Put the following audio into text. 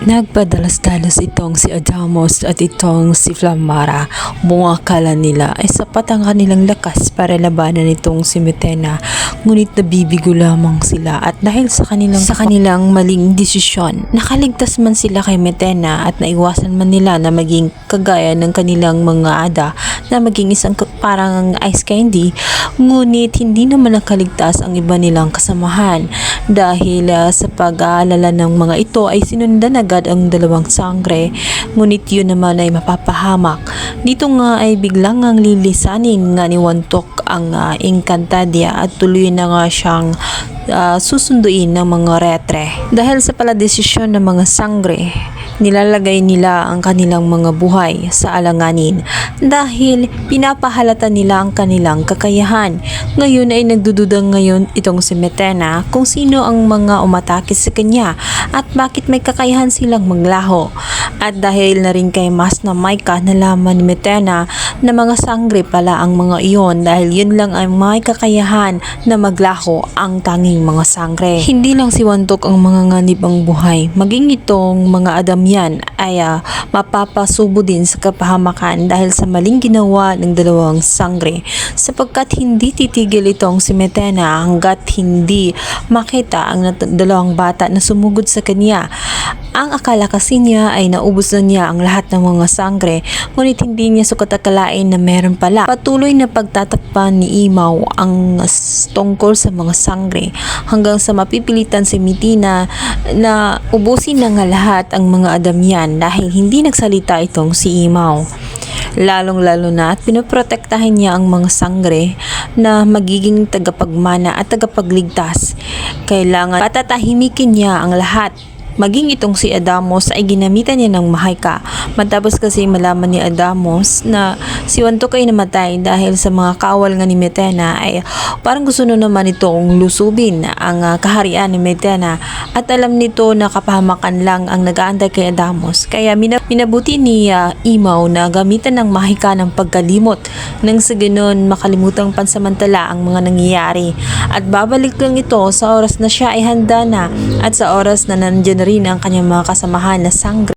Nagpadalas-dalas itong si Adamos at itong si Flamara. Bunga akala nila ay sapat ang kanilang lakas para labanan itong si Metena. Ngunit nabibigo lamang sila at dahil sa kanilang, sa kanilang maling desisyon, nakaligtas man sila kay Metena at naiwasan man nila na maging kagaya ng kanilang mga ada na maging isang parang ice candy. Ngunit hindi naman nakaligtas ang iba nilang kasamahan dahil ah, sa pag-aalala ng mga ito ay sinundan agad ang dalawang sangre ngunit yun naman ay mapapahamak. Dito nga ay biglang ang lilisanin nga ni Wantok ang ah, Encantadia at tuloy na nga siyang ah, susunduin ng mga retre. Dahil sa pala desisyon ng mga sangre, nilalagay nila ang kanilang mga buhay sa alanganin dahil pinapahalata nila ang kanilang kakayahan. Ngayon ay nagdududang ngayon itong si Metena kung sino ang mga umatake sa kanya at bakit may kakayahan silang maglaho. At dahil na rin kay Mas na Maika nalaman ni Metena na mga sangre pala ang mga iyon dahil yun lang ang may kakayahan na maglaho ang tanging mga sangre. Hindi lang si Wantok ang mga nganib ang buhay, maging itong mga Adamyan ay ah, mapapasubo din sa kapahamakan dahil sa maling ginawa ng dalawang sangre sapagkat hindi titigil itong si Metena hanggat hindi makita ang dalawang bata na sumugod sa kanya. Ang akala kasi niya ay naubos na niya ang lahat ng mga sangre ngunit hindi niya sukat akalain na meron pala. Patuloy na pagtatakpan ni Imaw ang tungkol sa mga sangre hanggang sa mapipilitan si Mitina na ubusin na nga lahat ang mga Adamyan dahil hindi nagsalita itong si Imaw lalong-lalo na at pinoprotektahan niya ang mga sangre na magiging tagapagmana at tagapagligtas. Kailangan patatahimikin niya ang lahat Maging itong si Adamos ay ginamitan niya ng mahayka. Matapos kasi malaman ni Adamos na si Wantok ay namatay dahil sa mga kawal nga ni Metena ay parang gusto na naman itong lusubin ang ah, kaharian ni Metena at alam nito na kapahamakan lang ang nag-aantay kay Adamos. Kaya mina- minabuti ni ah, Imaw na gamitan ng mahika ng pagkalimot nang sa ganun makalimutang pansamantala ang mga nangyayari. At babalik lang ito sa oras na siya ay handa na at sa oras na nandyan na rin ang kanyang mga kasamahan na sangre.